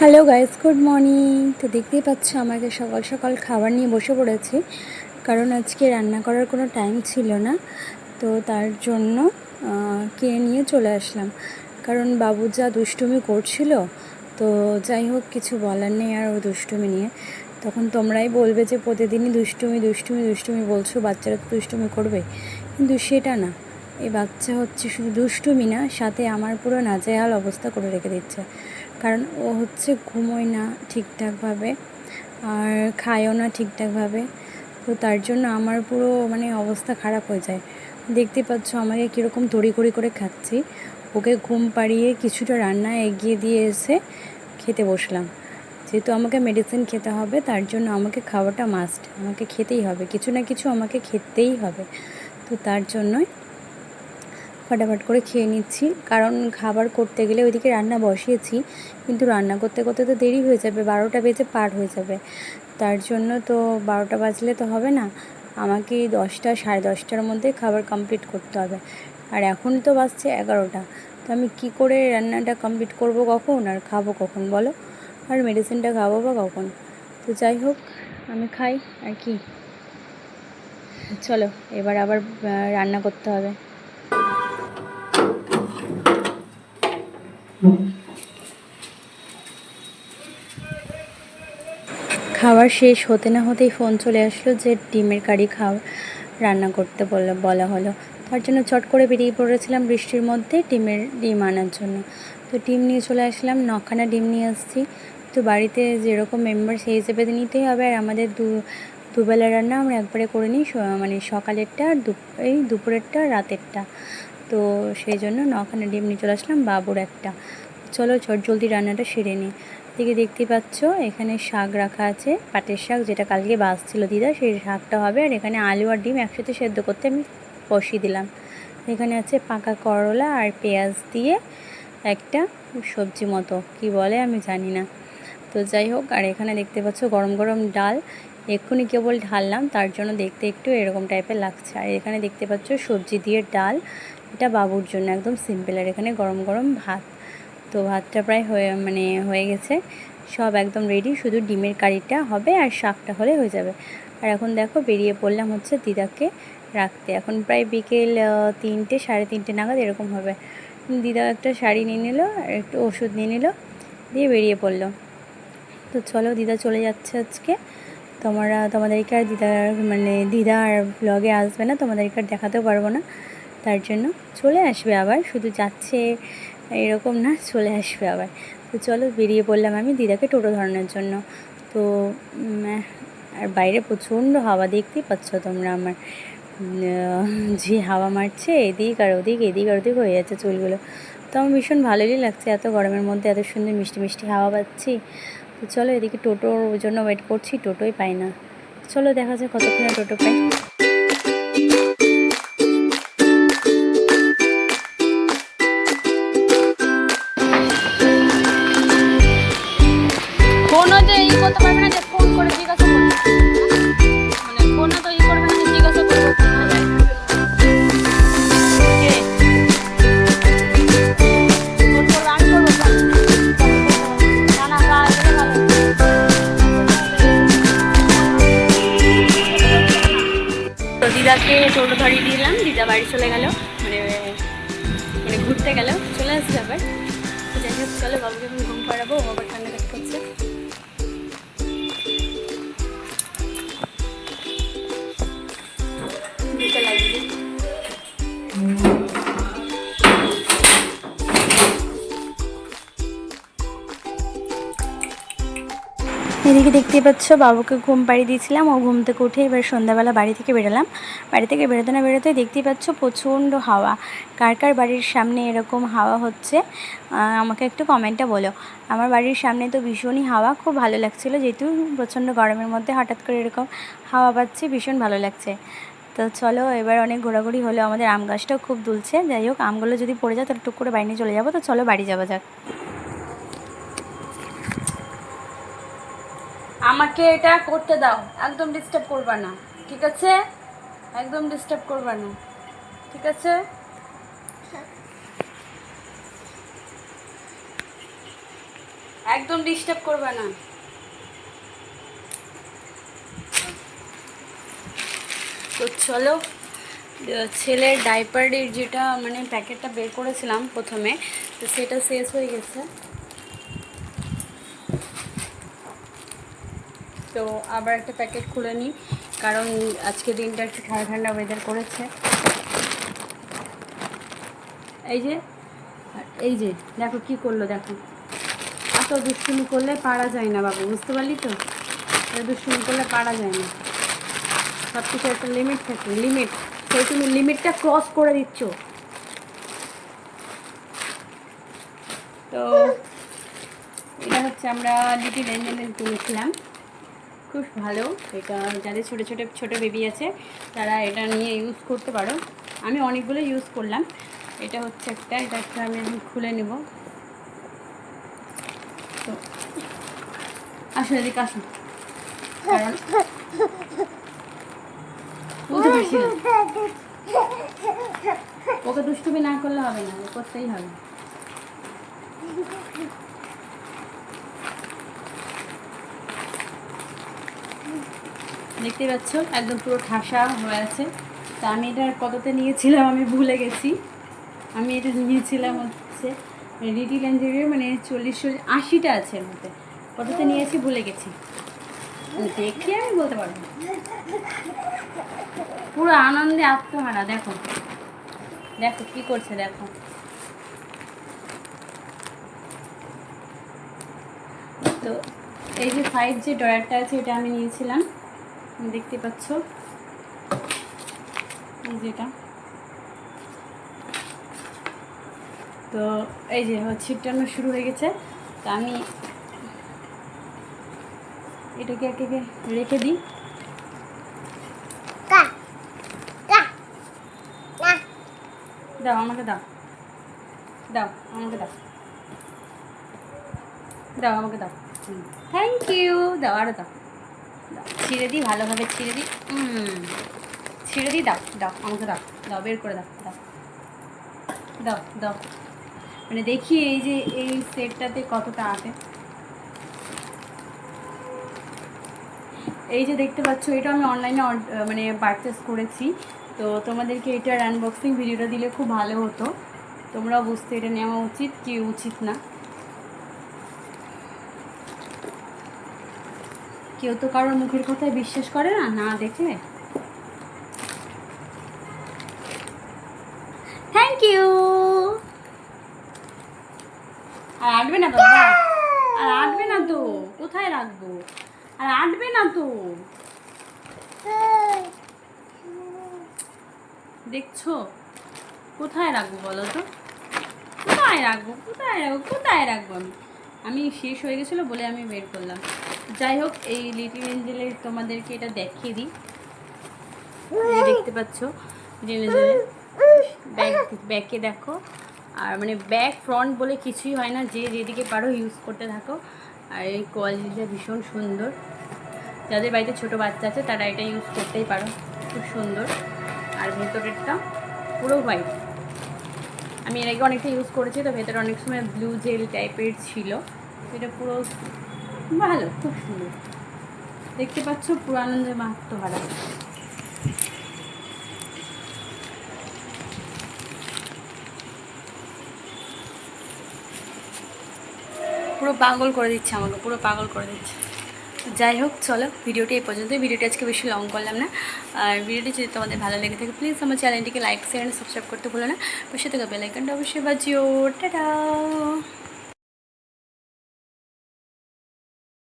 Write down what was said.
Hello guys good morning তো দেখতেই পাচ্ছ আমাকে সকাল সকাল খাবার নিয়ে বসে পড়েছি। কারণ আজকে রান্না করার কোনো টাইম ছিল না। তো তার জন্য কিনে নিয়ে চলে আসলাম। কারণ বাবু যা দুষ্টুমি করছিল, তো যাই হোক, কিছু বলার নেই আর ও দুষ্টুমি নিয়ে। তখন তোমরাই বলবে যে প্রতিদিনই দুষ্টুমি দুষ্টুমি দুষ্টুমি বলছো, বাচ্চারা তো দুষ্টুমি করবে। কিন্তু সেটা না। এই বাচ্চা হচ্ছে শুধু দুষ্টুমি না, সাথে আমার পুরো নাজেহাল অবস্থা করে রেখে দিচ্ছে। কারণ ও হচ্ছে ঘুমোয় না ঠিকঠাকভাবে আর খায়ও না ঠিকঠাকভাবে। তো তার জন্য আমার পুরো মানে অবস্থা খারাপ হয়ে যায়। দেখতে পাচ্ছ আমাকে কীরকম তড়ি তড়িঘড়ি করে খাচ্ছি। ওকে ঘুম পাড়িয়ে কিছুটা রান্না এগিয়ে দিয়ে এসে খেতে বসলাম। যেহেতু আমাকে মেডিসিন খেতে হবে, তার জন্য আমাকে খাওয়াটা মাস্ট আমাকে খেতেই হবে। কিছু না কিছু আমাকে খেতেই হবে। তো তার জন্যই ফটাফট করে খেয়ে নিচ্ছি। কারণ খাবার করতে গেলে ওইদিকে রান্না বসিয়েছি, কিন্তু রান্না করতে করতে তো দেরি হয়ে যাবে, বারোটা বেজে পার হয়ে যাবে। তার জন্য তো বারোটা বাজলে তো হবে না। আমাকে দশটা, সাড়ে দশটার মধ্যে খাবার কমপ্লিট করতে হবে। আর এখন তো বাজছে এগারোটা। তো আমি কি করে রান্নাটা কমপ্লিট করব কখন আর খাব কখন বলো? আর মেডিসিনটা খাব বা কখন? তো যাই হোক, আমি খাই, আর কি? চলো, এবার আবার রান্না করতে হবে। খাবার শেষ হতে না হতেই ফোন চলে আসলো যে ডিমের কারি খাওয়া রান্না করতে বলল বলা হলো। তার জন্য চট করে বেরিয়ে পড়েছিলাম বৃষ্টির মধ্যে ডিমের, ডিম আনার জন্য। তো ডিম নিয়ে চলে আসলাম, নখানা ডিম নিয়ে আসছি। তো বাড়িতে যেরকম মেম্বার সেই হিসেবে নিতেই হবে আর আমাদের দু, দুবেলা রান্না আমরা একবারে করে নিই মানে সকালেরটা এই দুপুরেরটা, রাতেরটা। তো সেই জন্য নখানা ডিম নিয়ে চলে আসলাম, বাবুর একটা। চলো চট জলদি রান্নাটা সেরে নিই দিকে দেখতে পাচ্ছ, এখানে শাক রাখা আছে, পাটের শাক, যেটা কালকে বাঁচছিল দিদা, সেই শাকটা হবে। আর এখানে আলু আর ডিম একসাথে সেদ্ধ করতে আমি বসিয়ে দিলাম। এখানে আছে পাকা করলা আর পেঁয়াজ দিয়ে একটা সবজি মতো। কি বলে আমি জানি না। তো যাই হোক, আর এখানে দেখতে পাচ্ছ গরম গরম ডাল। এক্ষুনি কেবল ঢাললাম, তার জন্য দেখতে একটু এরকম টাইপের লাগছে। আর এখানে দেখতে পাচ্ছ সবজি দিয়ে ডাল। এটা বাবুর জন্য একদম সিম্পল আর এখানে গরম গরম ভাত। তো ভাতটা প্রায় হয়ে মানে হয়ে গেছে। সব একদম রেডি শুধু ডিমের কারিটা হবে আর শাকটা হলে হয়ে যাবে। আর এখন দেখো বেরিয়ে পড়লাম হচ্ছে দিদাকে রাখতে। এখন প্রায় বিকেল তিনটে, সাড়ে তিনটে নাগাদ এরকম হবে। দিদা একটা শাড়ি নিয়ে নিল, আর একটু ওষুধ নিয়ে নিল, দিয়ে বেরিয়ে পড়ল। তো চলো দিদা চলে যাচ্ছে আজকে। তোমরা, তোমাদেরকে আর দিদার মানে দিদা আর ব্লগে আসবে না, তোমাদেরকে আর দেখাতেও পারব না। তার জন্য চলে আসবে আবার, শুধু যাচ্ছে এরকম না, চলে আসবে আবার। তো চলো বেরিয়ে পড়লাম আমি দিদাকে টোটো ধরানোর জন্য। তো আর বাইরে প্রচণ্ড হাওয়া দেখতেই পাচ্ছ তোমরা আমার। যে হাওয়া মারছে, এদিক আর ওদিক, এদিক আর ওদিক হয়ে যাচ্ছে চুলগুলো। তো আমার ভীষণ ভালোই লাগছে এত গরমের মধ্যে, এত সুন্দর মিষ্টি মিষ্টি হাওয়া পাচ্ছি। তো চলো এদিকে টোটোর জন্য ওয়েট করছি, টোটোই পাই না। চলো দেখা যাক কতক্ষণে টোটো পাই। করতে পারবে না যে ফোন করে জিজ্ঞাসা করবে। মানে ফোনও তো ই করবে না জিজ্ঞাসা? ফোন দিদাকে টোটো ধরিয়ে দিলাম, দিদা বাড়ি চলে গেল। মানে মানে ঘুরতে গেল, চলে আসবে আবার। যাই হোক, চলো বাবুকে ঘুম পাড়াবো, ও আবার ঠান্ডা কাজ করছে। দেখতে পাচ্ছ, বাবুকে ঘুম পাড়িয়ে দিয়েছিলাম। ও ঘুম থেকে উঠে এবার সন্ধ্যাবেলা বাড়ি থেকে বেরোলাম। বাড়ি থেকে বেরোতে না বেরোতে দেখতেই পাচ্ছ প্রচণ্ড হাওয়া। কার কার বাড়ির সামনে এরকম হাওয়া হচ্ছে আমাকে একটু কমেন্টটা বলো। আমার বাড়ির সামনে তো ভীষণই হাওয়া, খুব ভালো লাগছিল যেহেতু প্রচণ্ড গরমের মধ্যে হঠাৎ করে এরকম হাওয়া পাচ্ছি, ভীষণ ভালো লাগছে। তো চলো, এবার অনেক ঘোরাঘুরি হলো, আমাদের আম গাছটাও খুব দুলছে। যাই হোক, আমগুলো যদি পড়ে যায় তাহলে টুক করে বাইরে চলে যাব। তো চলো, বাড়ি যাওয়া যাক। আমাকে এটা করতে দাও। একদম ডিস্টার্ব করবা না, ঠিক আছে? একদম ডিস্টার্ব করবা না, ঠিক আছে? একদম ডিস্টার্ব করবে না। তো চলো ছেলের ডাইপারের যেটা মানে প্যাকেটটা বের করেছিলাম প্রথমে, তো সেটা শেষ হয়ে গেছে। তো আবার একটা প্যাকেট খুলে নিই, কারণ আজকে দিনটা একটু ঠান্ডা ঠান্ডা ওয়েদার করেছে। এই যে এই যে, দেখো কি করল, দেখো। এত দুষ্টুমি করলে পারা যায় না বাবু, বুঝতে পারলি তো? দুষ্টুমি করলে পারা যায় না। সব কিছু একটা লিমিট থাকে লিমিট সেই তুমি লিমিটটা ক্রস করে দিচ্ছ। তো, এটা হচ্ছে আমরা লিটিল এঞ্জেলের কিনেছিলাম। খুব ভালো। এটা যাদের ছোটো ছোটো ছোটো বেবি আছে, তারা এটা নিয়ে ইউজ করতে পারো। আমি অনেকগুলো ইউজ করলাম। এটা হচ্ছে একটা, এটা একটা আমি এখন খুলে নেব। তো, আসো এদিকে আসো। কারণ ওকে দুষ্টুমি না করলে হবে না করতেই হবে। দেখতে পাচ্ছ, একদম পুরো ঠাসা হয়ে আছে। তা আমি এটা কততে নিয়েছিলাম আমি ভুলে গেছি। আমি এটা নিয়েছিলাম হচ্ছে রিটিল এঞ্জিনিয়ার মানে চল্লিশশো আশিটা আছে এর মধ্যে। কততে নিয়েছি ভুলে গেছি। দেখলে আমি বলতে পারব। পুরো আনন্দে আত্মহারা, দেখো। দেখো কি করছে, দেখো। তো এই যে ফাইভ যে ড্রয়ারটা আছে, এটা আমি নিয়েছিলাম। দেখতে পাচ্ছ? যেটা তো এই যে ছিটানো শুরু হয়ে গেছে। তো আমি এটাকে একে একে রেখে দিই। দাও আমাকে দাও। দাও আমাকে দাও। দাও আমাকে দাও। থ্যাংক ইউ দাও আরও দাও দাও। ছিঁড়ে দিই, ভালোভাবে ছিঁড়ে দিই। ছিঁড়ে দিই, দাও দাও, আমাকে দাও দাও, বের করে দাও দাও দাও দাও। মানে দেখি এই যে, এই সেটটাতে কতটা আটে এই যে দেখতে পাচ্ছ, এটা আমি অনলাইনে মানে পারচেস করেছি। তো তোমাদেরকে এটার আনবক্সিং ভিডিওটা দিলে খুব ভালো হতো। তোমরাও বুঝতে, এটা নেওয়া উচিত, কি উচিত না। কেউ তো কারোর মুখের কথায় বিশ্বাস করে না না দেখলে? থ্যাংক ইউ আর আটবে না বাবা আর আটবে না তো, কোথায় রাখব? আর আটবে না তো। দেখছ? কোথায় রাখব বলো তো? কোথায় রাখব? কোথায় রাখব? কোথায় রাখব আমি? আমি শেষ হয়ে গেছিল বলে আমি বের করলাম। যাই হোক এই লিটিল এঞ্জেলের তোমাদেরকে এটা দেখিয়ে দিই। দেখতে পাচ্ছ ব্যাকে দেখো। আর মানে ব্যাক, ফ্রন্ট বলে কিছুই হয় না, যে যেদিকে পারো ইউজ করতে থাকো। আর এই কোয়ালিটিটা ভীষণ সুন্দর। যাদের বাড়িতে ছোট বাচ্চা আছে, তারা এটা ইউজ করতেই পারো। খুব সুন্দর। আর ভেতরেরটা পুরো হোয়াইট। আমি এর আগে অনেকটা ইউজ করেছি, তো ভেতরে অনেক সময় ব্লু জেল টাইপের ছিল। এটা পুরো ভালো, খুব সুন্দর। দেখতে পাচ্ছ পুরো আনন্দের মাহাত্ম হারা। পুরো পাগল করে দিচ্ছে আমাকে, পুরো পাগল করে দিচ্ছে। যাই হোক, চলো, ভিডিওটি এই পর্যন্ত ভিডিওটি আজকে বেশি লং করলাম না। আর ভিডিওটি যদি তোমাদের ভালো লেগে থাকে প্লিজ আমার চ্যানেলটিকে লাইক শেয়ার সাবস্ক্রাইব করতে ভুলো না। পাশে থেকে বেলাইকনটা অবশ্যই বাজিও। টাটা!